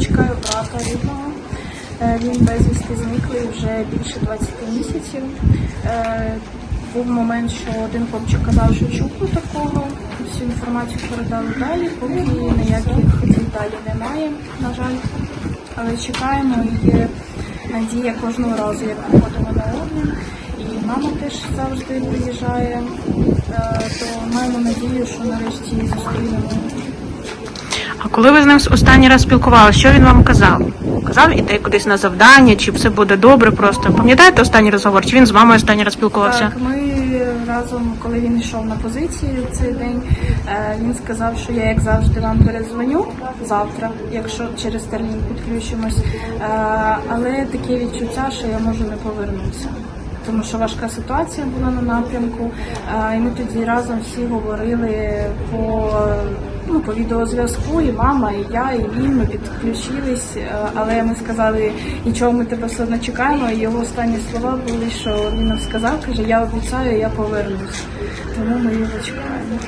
Чекаю брата рідного. Е, Він безвісти зниклий вже більше 20 місяців. Е, Був момент, що один хлопчик казав, що чув такого. Всю інформацію передали далі, поки ніяких деталей немає, на жаль. Але чекаємо і є надія кожного разу, як приходимо на обмін. І мама теж завжди приїжджає, Е, то маємо надію, що нарешті зустрінемо А коли ви з ним останній раз спілкувалися, що він вам казав? Казав, іде кудись на завдання, чи все буде добре просто. Пам'ятаєте останній розговор? Чи він з мамою останній раз спілкувався? Так, ми разом, коли він йшов на позицію цей день, е, він сказав, що я, як завжди, вам перезвоню завтра, якщо через термін підключимось. Е, Але таке відчуття, що я можу не повернутися. Тому що важка ситуація була на напрямку, е, і ми тоді разом всі говорили по, по відеозв'язку, і мама, і я, і він. Ми підключились, е, але ми сказали, нічого, ми тебе все одно чекаємо. І його останні слова були, що він нам сказав, каже, я обіцяю, я повернусь. Тому ми його чекаємо.